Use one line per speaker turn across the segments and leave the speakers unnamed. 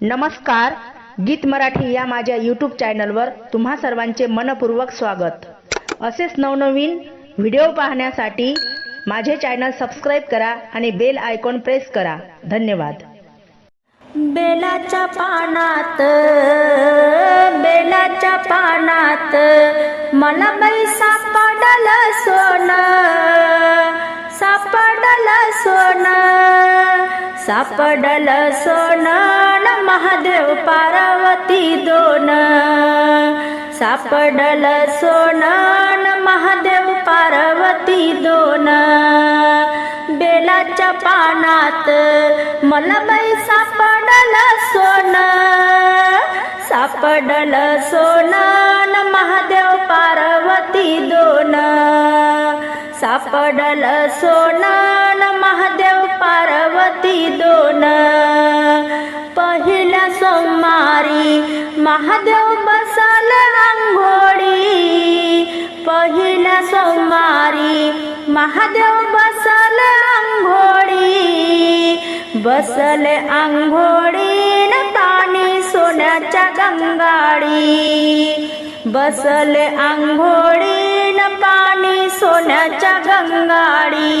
नमस्कार गीत मराठी या माझ्या यूट्यूब चॅनलवर तुम्हा सर्वांचे मनपूर्वक स्वागत. असेच नवनवीन व्हिडिओ पाहण्यासाठी माझे चॅनल सबस्क्राईब करा आणि बेल आयकॉन प्रेस करा. धन्यवाद.
बेलाच्या पानात बेलाच्या पानात मला बाई सापडल सोन सापडल सोन. सापडल सोनान महादेव पार्वती दोन. सापडल सोनान महादेव पार्वती दोन. बेलाच्या पानात मला बाई सापडल सोन. सापडल सोनान महादेव पार्वती दोन. सापडल सोनान महादेव पार्वती दोन. पहिला सोमारी महादेव बसल अंघोळी पहिला सोमवारी महादेव बसल अंघोळी बसले आंघोळी न पाणी सोन्याच्या गंगाळी. बसले आंघोळी न पाणी सोन्याच्या गंगाळी.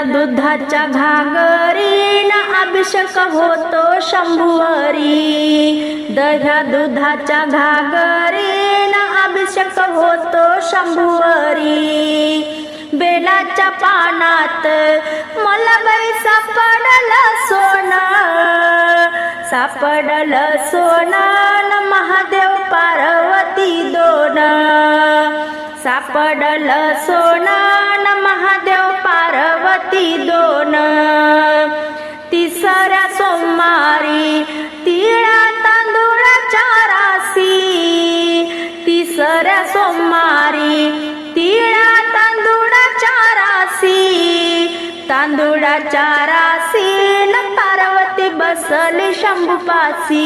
घागरी दुधाच्या घागरीन अभिषेक होतो शंभुवरी. दह्या दुधाच्या घागरीन अभिषेक होतो शंभुवरी. बेलाच्या पानात मला बाई सापडल सोन. सापडलं सोन महादेव पार्वती दोन. सापडलं सोन तांदूळाच्या रासी न पार्वती बसली शंभूपासी.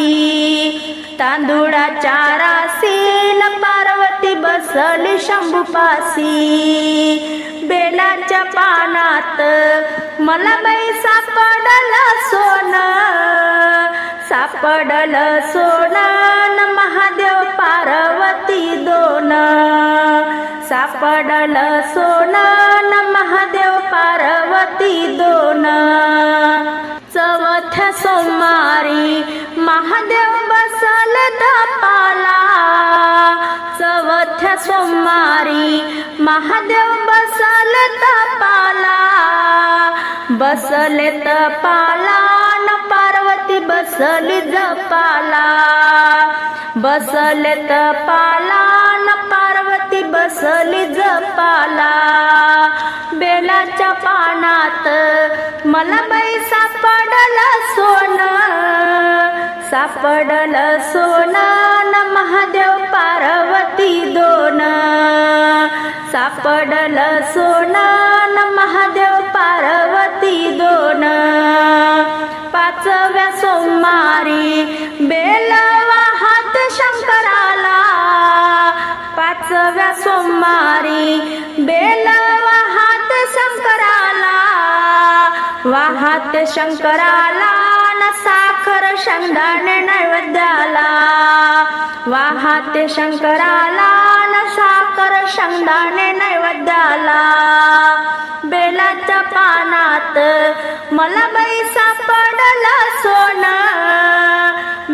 तांदूळाच्या रासी न पार्वती बसली शंभूपासी. बेलाच्या पानात मला बाई सापडलं सोन. सापडलं सोन न महादेव पार्वती दोन. सापडलं सोन न महादेव पार्वती महादेव बसल तपाला. चवथ्या सोमवारी महादेव बसल तपाला. बसले तपाला न पार्वती बसली जपाला. बसले तपाला न पार्वती बसली जपाला. बेलाच्या पानात मला सापडल सोनान न महादेव पार्वती दोन. सापडल सोनान न महादेव पार्वती दोन. पाचव्या सोमवारी बेलवा हात शंकराला. पाचव्या सोमवारी बेलवा हात शंकराला. वाहात शंकराला नसा साखर नैवेद्याला वाहात शंकराला न साखर शेंगदाणे नैवेद्याला. बेलाच्या पानात मला बैसा पडला सोन.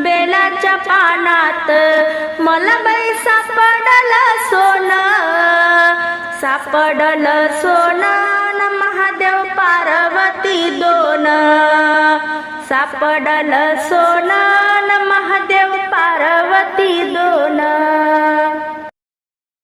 बेलाच्या पानात मला बैसा सापडल सोन. सापडल सोन न महादेव पार्वती दोन. सापडल सोनान न महादेव पार्वती दोन.